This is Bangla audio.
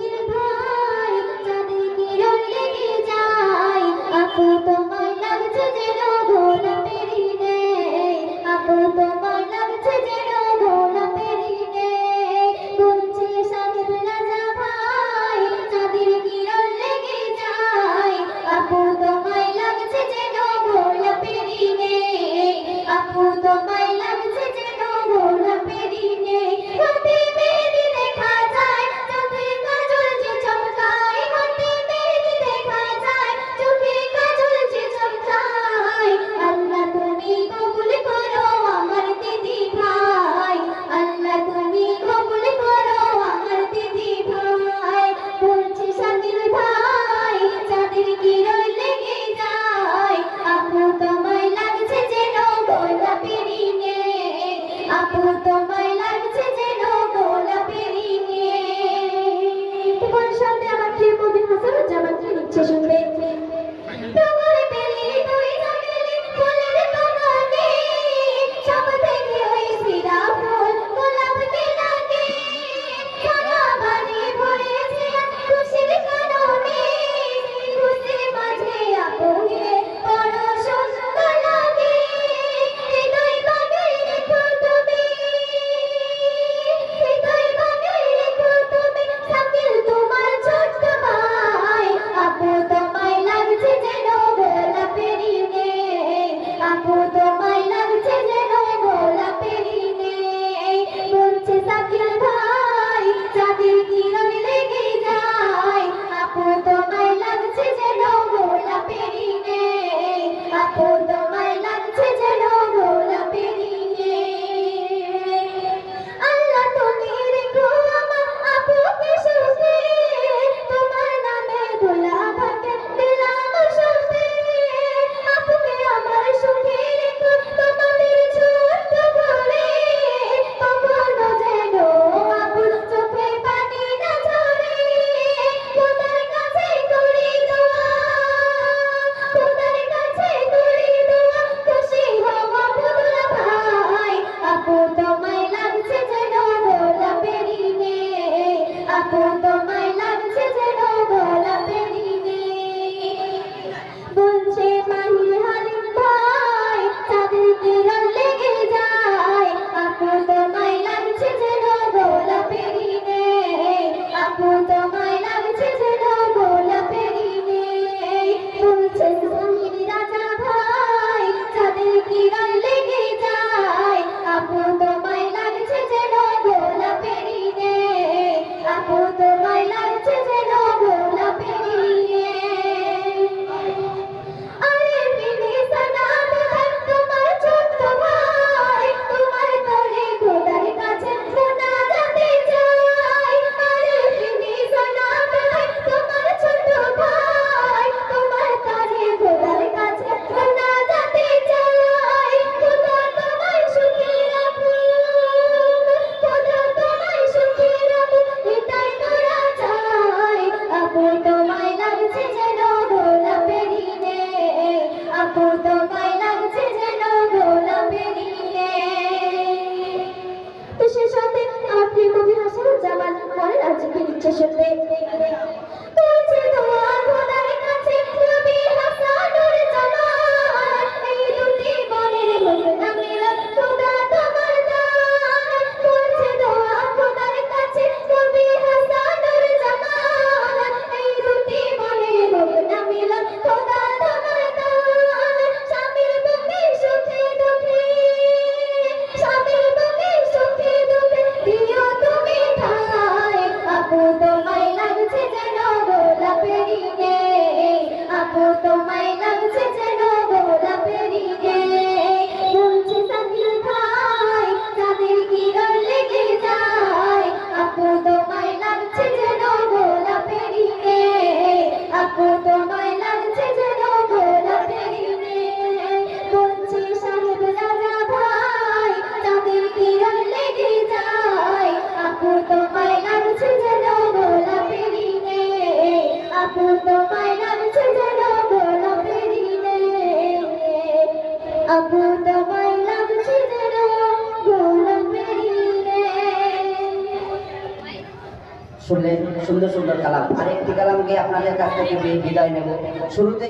गिरधर toma শুনলেন সুন্দর সুন্দর কালাম। আরেকটি কালামকে আপনাদের কাছ থেকে বিদায় নেব। শুরুতে